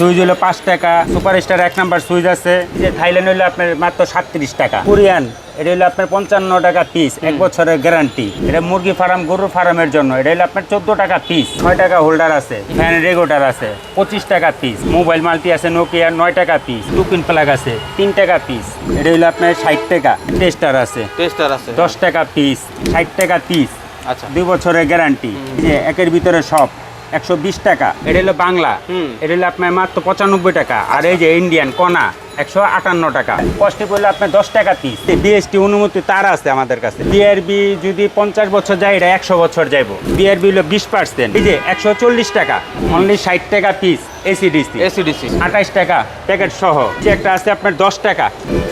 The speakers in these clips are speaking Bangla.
সুইচ হলো পাঁচ টাকা সুপার স্টার এক নাম্বার সুইচ আছে। যে থাইল্যান্ড হলো আপনার মাত্র সাতত্রিশ টাকা। কোরিয়ান এটা হলো আপনার পঞ্চান্ন টাকা পিস এক বছরের গ্যারান্টি এটা মুরগি ফার্ম গরুর ফার্মের জন্য। এটা হলো আপনার চোদ্দ টাকা পিস ছয় টাকা হোল্ডার আছে ফ্যান রেগুলেটার আছে পঁচিশ টাকা পিস মোবাইল মাল্টি আছে নোকিয়া নয় টাকা পিস টুকিন প্লাগ আছে তিন টাকা পিস এটা হলো আপনার ষাট টাকা টেস্টার আছে। টেস্টার আছে। দশ টাকা পিস ষাট টাকা পিস আচ্ছা। দুই বছরের গ্যারান্টি যে একের ভিতরে সব। একশো বিশ টাকা। এটা হলো বাংলা। হুম। এটা হলো আপনার মাত্র পঁচানব্বই টাকা। আর এই যে ইন্ডিয়ান কনা একশো আটান্ন টাকা। কস্টে পড়লে আপনার দশ টাকা পিস বিএসটি অনুমতি তার আছে আমাদের কাছে। বিআরবি যদি পঞ্চাশ বছর যায় এটা একশো বছর যাইব। বিআরবি হলো বিশ পার্সেন্ট এই যে একশো চল্লিশ টাকা অনলি ষাট টাকা পিস এসিডিসি এসিডিসি আঠাইশ টাকা। প্যাকেট সহ একটা আছে আপনার দশ টাকা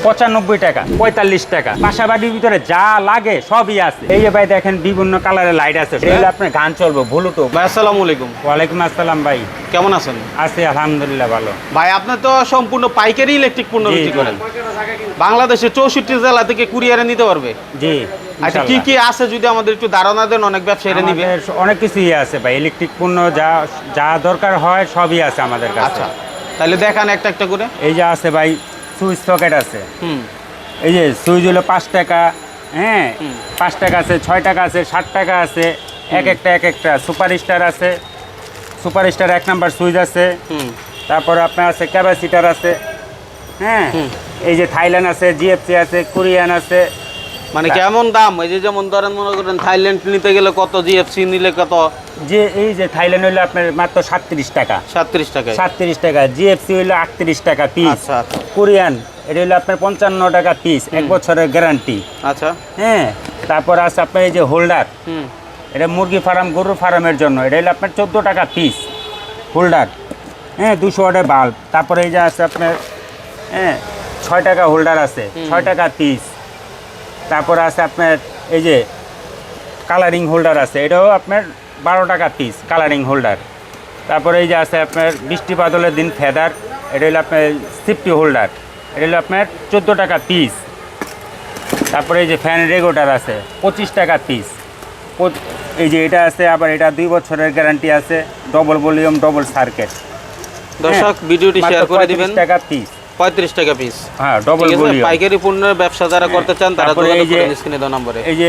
পঁচানব্বই টাকা পঁয়তাল্লিশ টাকা। পাশাবাড়ির ভিতরে যা লাগে সবই আছে। এই যে ভাই দেখেন বিভিন্ন কালারের লাইট আছে। এগুলো আপনার গান চলবে ব্লুটুথ। ভাই আসসালামু আলাইকুম। ওয়ালাইকুম আসসালাম ভাই। কেমন আছেন? আছি আলহামদুলিল্লাহ ভালো। ভাই আপনি তো সম্পূর্ণ পাইকারি ইলেকট্রিক পণ্য বিক্রি করেন। বাংলাদেশে চৌষট্টি জেলা থেকে কুরিয়ারে নিতে পারবে। জি। আচ্ছা কি কি আছে যদি আমাদের একটু ধারণা দেন অনেক ব্যবসায়ীরা নিবে। অনেক কিছুই আছে ভাই ইলেকট্রিক পণ্য যা যা দরকার হয় সবই আছে আমাদের কাছে। আচ্ছা তাহলে দেখান একটা একটা করে। এই যে আছে ভাই সুইচ সকেট আছে। হুম। এই যে সুইচ হলো পাঁচ টাকা হ্যাঁ? পাঁচ টাকা আছে ছয় টাকা আছে ষাট টাকা আছে এক একটা এক একটা। সুপার স্টার আছে সুপার স্টার এক নাম্বার সুইচ আছে। তারপরে আপনার আছে ক্যাপাসিটার আছে হ্যাঁ? এই যে থাইল্যান্ড আছে জিএফসি আছে কোরিয়ান আছে মানে কেমন দাম? এই যে যেমন ধরেন মনে করেন থাইল্যান্ড নিতে গেলে কত জিএফসি নিলে কত? যে এই যে থাইল্যান্ড হলো আপনার মাত্র সাতত্রিশ টাকা। সাতত্রিশ টাকা সাতত্রিশ টাকা। জিএফসি হলো আটত্রিশ টাকা পিস আচ্ছা আচ্ছা। কোরিয়ান এটা হলো আপনার পঞ্চান্ন টাকা পিস এক বছরের গ্যারান্টি আচ্ছা। হ্যাঁ তারপর আছে আপনার এই যে হোল্ডার এটা মুরগি ফার্ম গরুর ফার্মের জন্য। এটা হলো আপনার চোদ্দ টাকা পিস হোল্ডার হ্যাঁ দুশো ওয়াটের বাল্ব তারপরে এই যে আছে আপনার হ্যাঁ ছয় টাকা হোল্ডার আছে। ছয় টাকা পিস তারপরে আছে আপনার এই যে কালারিং হোল্ডার আছে এটাও আপনার বারো টাকা পিস কালারিং হোল্ডার তারপরে এই যে আছে আপনার বৃষ্টি বাদলের দিন ফেদার এটা হলো আপনার সিফটি হোল্ডার এটা হলো আপনার চোদ্দ টাকা পিস তারপরে এই যে ফ্যান রেগুলেটার আছে পঁচিশ টাকা পিস এই যে এটা আছে আবার এটা দুই বছরের গ্যারান্টি আছে ডবল ভলিউম ডবল সার্কেট দর্শক ভিডিওটি শেয়ার করে দিবেন। টাকা পিস পঁয়ত্রিশ টাকা পিস হ্যাঁ ডবল পাইকারি পণ্যের ব্যবসা যারা করতে চান তারা স্ক্রিনে দেওয়া নম্বরে। এই যে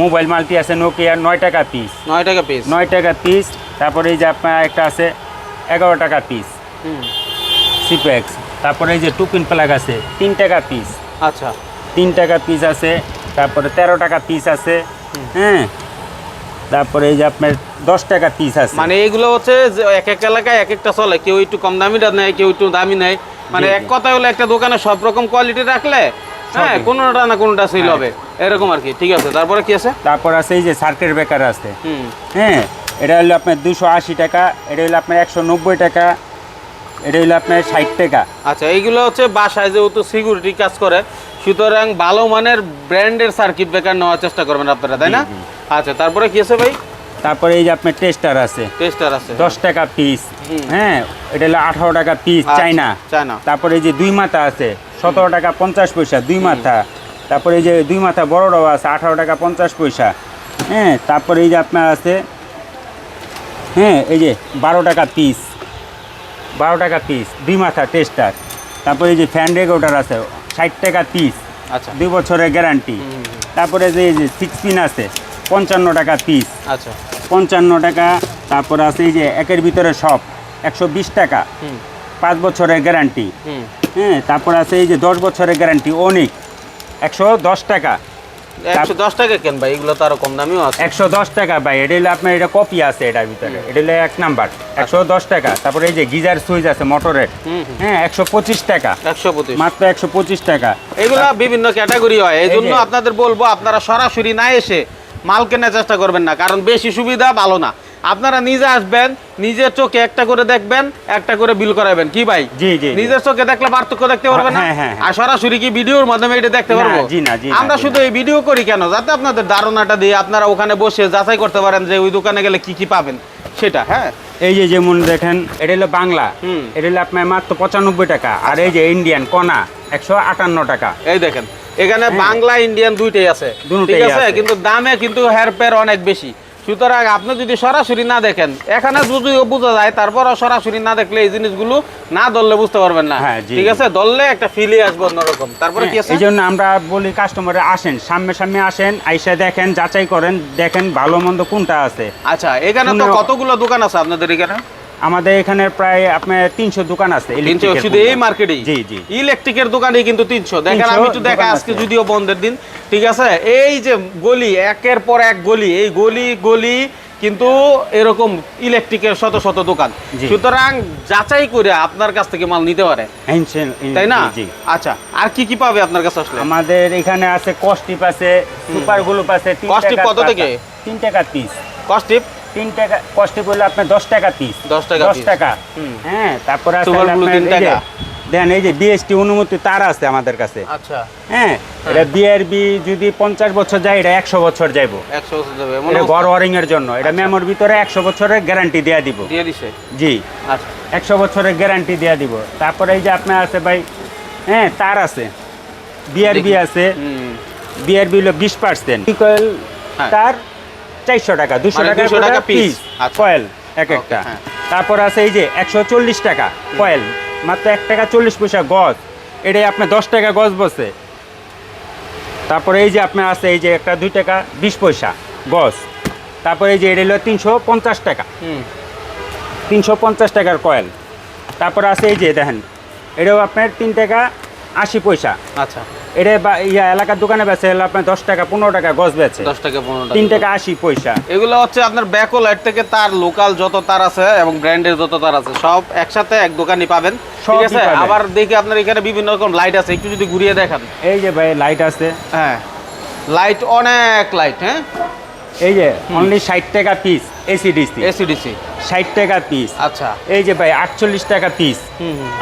মোবাইল মাল্টি আছে নোকিয়া নয় টাকা পিস নয় টাকা পিস নয় টাকা পিস তারপরে এই যে আপনার একটা আছে এগারো টাকা পিস হুম। সিপেক্স তারপরে এই যে টুকিন প্লাগ আছে তিন টাকা পিস আচ্ছা। তিন টাকা পিস আছে তারপরে তেরো টাকা পিস আছে হ্যাঁ। তারপরে এই যে আপনার দশ টাকা পিস আছে। মানে এইগুলো হচ্ছে এক এক এলাকায় এক একটা চলে। কেউ একটু কম দামিটা নেয় কেউ একটু দামি নেয়। মানে এক। কথা হলো একটা দোকানে সব রকম কোয়ালিটি রাখলে হ্যাঁ। কোনোটা না কোনোটা সেল হ্যাঁ। হবে এরকম আর কি ঠিক আছে তারপরে কি আছে তারপর আছে এই যে সার্কেট বেকার আছে হ্যাঁ এটা হলো আপনার দুশো আশি টাকা এটা হলো আপনার একশো নব্বই টাকা এটা হলো আপনার ষাট টাকা আচ্ছা এইগুলো হচ্ছে বাসায় যেহেতু সিকিউরিটি কাজ করে সুতরাং ভালো মানের ব্র্যান্ডের সার্কিট ব্রেকার নেওয়ার চেষ্টা করবেন আপনারা তাই না। আচ্ছা তারপরে কি আছে ভাই তারপরে এই যে আপনার টেস্টার আছে। টেস্টার আছে। দশ টাকা পিস হ্যাঁ এটা হলো আঠারো টাকা পিস আচ্ছা, চাইনা তারপরে এই যে দুই মাথা আছে সতেরো টাকা পঞ্চাশ পয়সা দুই মাথা। তারপরে এই যে দুই মাথা বড় বড়টাও আছে আঠারো টাকা পঞ্চাশ পয়সা। হ্যাঁ তারপরে এই যে আপনার আছে হ্যাঁ এই যে বারো টাকা পিস বারো টাকা পিস দুই মাথা টেস্টার। তারপরে এই যে ফ্যান রেগুলেটার আছে ষাট টাকা পিস আচ্ছা। দুই বছরের গ্যারান্টি তারপরে যে সিক্স পিন আছে পঞ্চান্ন টাকা পিস আচ্ছা। পঞ্চান্ন টাকা তারপর আছে এই যে একের ভিতরে সব একশো বিশ টাকা। পাঁচ বছরের গ্যারান্টি হ্যাঁ তারপর আছে এই যে দশ বছরের গ্যারান্টি অনেক। একশো দশ টাকা। একশো দশ টাকা কেন ভাই? এগুলো তো আরও কম দামিও আছে। একশো দশ টাকা ভাই এটা হলো আপনার এটা কপি আছে এটার ভিতরে। এটা হলো এক নাম্বার একশো দশ টাকা। তারপরে এই যে গিজার সুইচ আছে মোটরের। হ্যাঁ একশো পঁচিশ টাকা। একশো পঁচিশ। মাত্র একশো পঁচিশ টাকা। এগুলা বিভিন্ন ক্যাটাগরি হয়। এই জন্য আপনাদের বলব আপনারা সরাসরি না এসে মাল কেনার চেষ্টা করবেন না কারণ বেশি সুবিধা ভালো না। আপনারা নিজে আসবেন নিজের চোখে একটা করে দেখবেন একটা করে বিল করাবেন। কি ভাই? জি, জি। নিজের চোখে দেখলে পার্থক্য দেখতে পারবেন না? হ্যাঁ, হ্যাঁ, হ্যাঁ। আর সরাসরি কি ভিডিওর মাধ্যমে এটা দেখতে পারব? জি না, জি আমরা শুধু এই ভিডিও করি কেন? যাতে আপনাদের ধারণাটা দিয়ে আপনারা ওখানে বসে যাচাই করতে পারেন যে ওই দোকানে গেলে কি কি পাবেন। সেটা হ্যাঁ? এই যে যেমন দেখেন এটা হলো বাংলা। হুম। এটা হলো আপনার মাত্র পঁচানব্বই টাকা। আর এই যে ইন্ডিয়ান কনা একশো আটান্ন টাকা। এই দেখেন। এখানে বাংলা ইন্ডিয়ান দুইটাই আছে। হ্যাঁ। ঠিক আছে। কিন্তু দামে কিন্তু হেয়ার প্যার অনেক বেশি। সুতরাং আপনি যদি সরাসরি না দেখেন এখানে যদিও বোঝা যায় তারপরও সরাসরি না দেখলে এই জিনিসগুলো না ধরলে বুঝতে পারবেন না। হ্যাঁ, ঠিক আছে? ধরলে একটা ফিলে আসবে অন্যরকম। তারপরে কি আছে? এই জন্য আমরা বলি কাস্টমারে আসেন সামনে সামনে আসেন আইসা দেখেন যাচাই করেন দেখেন ভালো মন্দ কোনটা আছে। আচ্ছা এখানে তো কতগুলো দোকান আছে আপনাদের এখানে? আমাদের এখানে প্রায় আপনার তিনশো দোকান আছে শুধু এই পণ্য। মার্কেটেই? জি জি। ইলেকট্রিকের দোকানে কিন্তু তিনশো। দেখেন আমি একটু দেখা আজকে যদিও বন্ধের দিন ঠিক আছে? এই যে গলি একের পর এক গলি এই গলি গলি কিন্তু এরকম ইলেকট্রিকের শত শত দোকান। সুতরাং যাচাই করে আপনার কাছ থেকে মাল নিতে পারে। তাই না? আচ্ছা আর কি কি পাবে আপনার কাছে আসলে? আমাদের এখানে আছে কস্টিপ আছে সুপার গ্লুপ আছে কস্টিপ কত থেকে? তিন টাকা পিস কস্টিপ? তিন টাকা কস্টিপ হলো আপনার দশ টাকা পিস 10 টাকা দশ টাকা। হ্যাঁ তারপরে তিন টাকা। দেন এই যে বিএসটি অনুমতি তার আছে আমাদের কাছে। আচ্ছা। হ্যাঁ এটা বিআরবি যদি পঞ্চাশ বছর যায় এটা একশো বছর যাইবো। একশো বছর যাবে। এটা ঘর ওয়ারিং এর জন্য। এটা আচ্ছা। মেমোর ভিতরে একশো বছরের গ্যারান্টি দেয়া দিব। দিয়ে দিছে? জি। আচ্ছা। একশো বছরের গ্যারান্টি দেয়া দিব। তারপরে এই যে আপনার আছে ভাই হ্যাঁ তার আছে। বিআরবি। আছে। বিআরবি হলো বিশ পার্সেন্ট হ্যাঁ। তার চারশো টাকা দুশো মানে টাকা 200 টাকা। আচ্ছা। কয়েল এক একটা। হ্যাঁ। তারপর আছে এই যে একশো চল্লিশ টাকা কয়েল মাত্র এক টাকা চল্লিশ পয়সা গজ। এটাই আপনার দশ টাকা গজ বসে। তারপরে এই যে আপনার আছে এই যে একটা দুই টাকা বিশ পয়সা গজ। তারপরে এই যে এটা হলো তিনশো পঞ্চাশ টাকা। হুম। তিনশো পঞ্চাশ টাকার কয়েল তারপরে আছে এই যে দেখেন এটাও আপনার তিন টাকা আশি পয়সা। আচ্ছা। এটা ইয়া এলাকার দোকানে বেচে হলো আপনার দশ টাকা পনেরো টাকা গজ বেচে। দশ টাকা পনেরো তিন টাকা আশি পয়সা। এগুলো হচ্ছে আপনার ব্যাকো লাইট থেকে তার লোকাল যত তার আছে এবং ব্র্যান্ডের যত তার আছে সব একসাথে এক দোকানই পাবেন। ঠিক আছে? আবার দেখি আপনার এখানে বিভিন্ন রকম লাইট আছে একটু যদি ঘুরিয়ে দেখান। এই যে ভাই লাইট আছে। হ্যাঁ। লাইট অনেক লাইট হ্যাঁ? এই যে অনলি ষাট টাকা পিস এসিডিসি এসিডিসি ষাট টাকা পিস আচ্ছা। এই যে ভাই আটচল্লিশ টাকা পিস।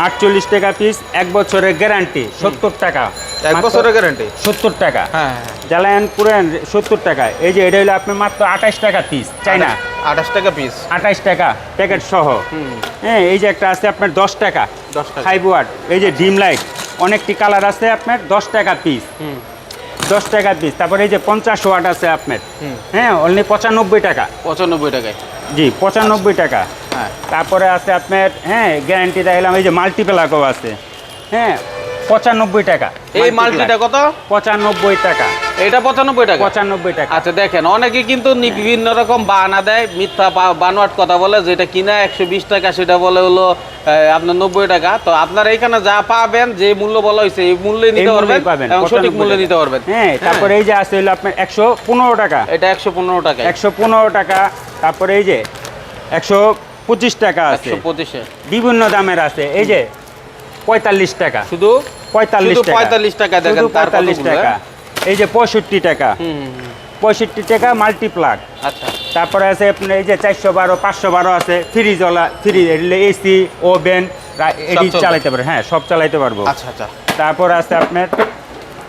আটচল্লিশ টাকা পিস এক বছরের গ্যারান্টি সত্তর টাকা। এক বছরের গ্যারান্টি সত্তর টাকা। হ্যাঁ জ্বালায়ন পুরান সত্তর টাকা। এই যে এটা হলো আপনার মাত্র আঠাশ টাকা পিস চাই না আঠাশ টাকা পিস আঠাশ টাকা প্যাকেট সহ। হ্যাঁ এই যে একটা আছে আপনার দশ টাকা। দশ টাকা। ফাইভ ওয়াট এই যে ডিম লাইট অনেকটি কালার আছে আপনার দশ টাকা পিস দশ টাকা পিস তারপরে এই যে পঞ্চাশ ওয়াট আছে আপনার। হ্যাঁ অনলি পঁচানব্বই টাকা। পঁচানব্বই টাকায়। জি পঁচানব্বই টাকা। হ্যাঁ। তারপরে আছে আপনার হ্যাঁ গ্যারান্টি দেখলাম এই যে মাল্টিপ্লাকও আছে। হ্যাঁ পঁচানব্বই টাকা। এই মাল্টিটা কত? পঁচানব্বই টাকা। এটা পঁচানব্বই টাকা? পঁচানব্বই টাকা। আচ্ছা দেখেন অনেকে কিন্তু বিভিন্ন রকম বাহানা দেয় মিথ্যা বানোয়াট কথা বলে যেটা কিনা একশো বিশ টাকা সেটা বলে হলো আপনার নব্বই টাকা। তো আপনার এখানে যা পাবেন যে মূল্য বলা হয়েছে এই মূল্যে নিতে পারবেন এবং সঠিক মূল্যে নিতে পারবেন। হ্যাঁ তারপরে এই যে আছে হলো আপনার একশো পনেরো টাকা। এটা একশো পনেরো টাকা একশো পনেরো টাকা তারপরে এই যে একশো পঁচিশ টাকা আছে। পঁচিশে। বিভিন্ন দামের আছে এই যে পঁয়তাল্লিশ টাকা। শুধু? পঁয়তাল্লিশ পঁয়তাল্লিশ টাকা দেখেন, পঁয়তাল্লিশ টাকা। এই যে পঁয়ষট্টি টাকা। পঁয়ষট্টি টাকা মাল্টিপ্লাক আচ্ছা। তারপরে আছে আপনার এই যে চারশো বারো পাঁচশো বারো আছে ফ্রিজওয়ালা ফ্রিজ এসি ওভেন এটি চালাইতে পারব হ্যাঁ সব চালাইতে পারব। আচ্ছা আচ্ছা। তারপর আছে আপনার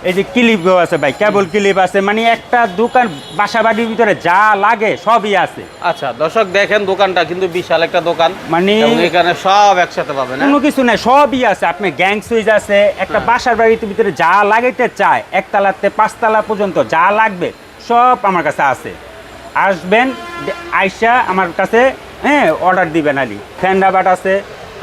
এই যে ক্লিপও আছে ভাই কেবল ক্লিপ আছে মানে একটা দোকান বাসা বাড়ির ভিতরে যা লাগে সবই আছে। আচ্ছা দর্শক দেখেন দোকানটা কিন্তু বিশাল একটা দোকান। মানে এখানে সব একসাথে পাবেন হ্যাঁ? কোনো কিছু নাই সবই আছে। আপনি গ্যাং সুইচ আছে একটা হ্যাঁ। বাসার বাড়ির ভিতরে যা লাগাইতে চায় একতলাতে পাঁচতলা পর্যন্ত যা লাগবে সব আমার কাছে আছে। আসবেন আইসা আমার কাছে হ্যাঁ অর্ডার দিবেন আলি। ফ্যান রাবার আছে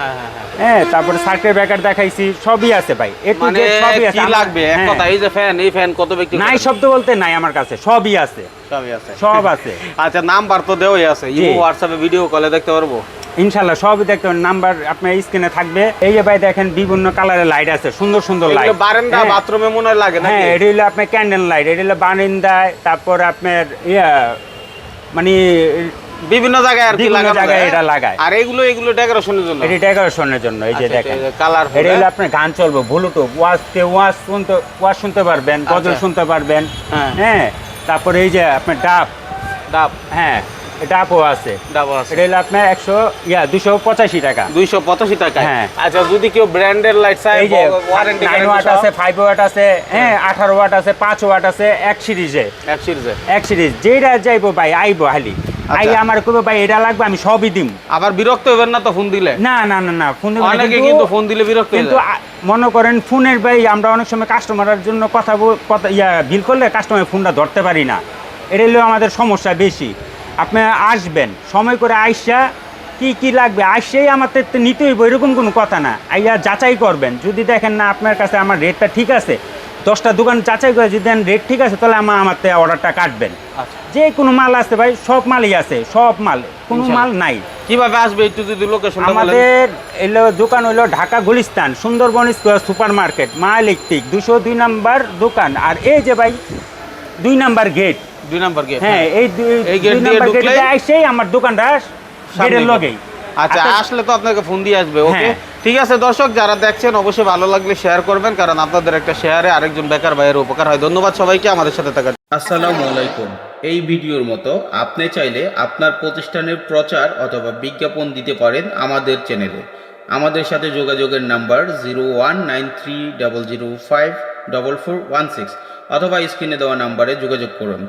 হ্যাঁ হ্যাঁ হ্যাঁ। হ্যাঁ তারপরে সার্কেল ব্রেকার দেখাইছি সবই আছে ভাই। টু মানে সবই আছে কি লাগবে? এক। কথা এই যে ফ্যান এই ফ্যান কত ব্যক্তি নাই শব্দ বলতে নাই আমার কাছে সবই আছে। সবই আছে। সব আছে। আচ্ছা নাম্বার তো দেওয়াই আছে। ইমো হোয়াটসঅ্যাপে ভিডিও কলে দেখতে পারব? ইনশাল্লাহ সবই দেখতে পাবেন নাম্বার আপনার স্ক্রিনে থাকবে। এই যে ভাই দেখেন বিভিন্ন কালারের লাইট আছে সুন্দর সুন্দর লাইট বারান্দা বাথরুমে মনে লাগে নাকি? হ্যাঁ এটা হলো আপনার ক্যান্ডেল লাইট এটা হলো বারান্দায় তারপর আপনার ইয়া মানে বিভিন্ন জায়গায় আর কি লাগানো জায়গায় এটা লাগায়। আর এগুলো এগুলো ডেকোরেশনের জন্য। এটি ডেকোরেশনের জন্য এই যে আচ্ছা, দেখেন। কালার এটা হলো আপনার গান চলবে ব্লুটুথ ওয়াজতে ওয়াজ শুনতে ওয়াজ শুনতে পারবেন গজল আচ্ছা। শুনতে পারবেন হ্যাঁ। হ্যাঁ? তারপরে এই যে আপনার ডাব। ডাব। হ্যাঁ ডাবও আছে। ডাব আছে। এটা হলো আপনার একশো ইয়া দুশো পঁচাশি টাকা। দুইশো পঁচাশি টাকা হ্যাঁ। আচ্ছা যদি কেউ ব্র্যান্ডের লাইট চায় এই যে নাইন ওয়াট আছে ফাইভ ওয়াট আছে হ্যাঁ আঠারো ওয়াট আছে পাঁচ ওয়াট আছে এক সিরিজে। এক সিরিজে। এক সিরিজ। যেটা যাইবো ভাই আইবো হালি। আই আচ্ছা। আমার কবে ভাই এটা লাগবে আমি সবই দিম। আবার বিরক্ত হবেন না তো ফোন দিলে? না না না না ফোন অনেকে কিন্তু- ফোন দিলে বিরক্ত কিন্তু মনে করেন ফোনের ভাই আমরা অনেক সময় কাস্টমারের জন্য কথা কথা ইয়া বিল করলে কাস্টমার ফোনটা ধরতে পারি না। এটা হলো আমাদের সমস্যা বেশি। আপনি আসবেন সময় করে আইসা কি কি লাগবে? আইসেই আমার তো নিতে হইব এরকম কোনো কথা না। আইয়া যাচাই করবেন। যদি দেখেন না আপনার কাছে আমার রেটটা ঠিক আছে দশটা দোকান যাচাই করে যদি দেন রেট ঠিক আছে তাহলে আমার আমার থেকে অর্ডারটা কাটবেন। আচ্ছা। যে কোনো মাল আছে ভাই সব মালই আছে সব মাল কোনো মাল নাই। কীভাবে আসবে একটু যদি লোকেশনটা বলেন। আমাদের এলো দোকান হইল Dhaka Gulistan Sundarban square super market মা ইলেকট্রিক দুশো দুই নাম্বার দোকান। আর এই যে ভাই দুই নাম্বার গেট দুই নাম্বার গেট হ্যাঁ এই দুই- এই গেট নাম্বার গেটে আমার দোকানটা গেটের লগেই। আচ্ছা আচ্ছা, আসলে তো আপনাকে ফোন দিয়ে আসবে ওকে হ্যাঁ। ঠিক আছে দর্শক যারা দেখছেন অবশ্যই ভালো লাগলে শেয়ার করবেন কারণ আপনাদের একটা শেয়ারে আরেকজন বেকার ভাইয়ের উপকার হয়। ধন্যবাদ সবাইকে আমাদের সাথে থাকার আসসালামু আলাইকুম। এই ভিডিওর মতো আপনি চাইলে আপনার প্রতিষ্ঠানের প্রচার অথবা বিজ্ঞাপন দিতে পারেন আমাদের চ্যানেলে। আমাদের সাথে যোগাযোগের number zero one nine three double zero five double four one six অথবা স্ক্রিনে দেওয়া নাম্বারে যোগাযোগ করুন।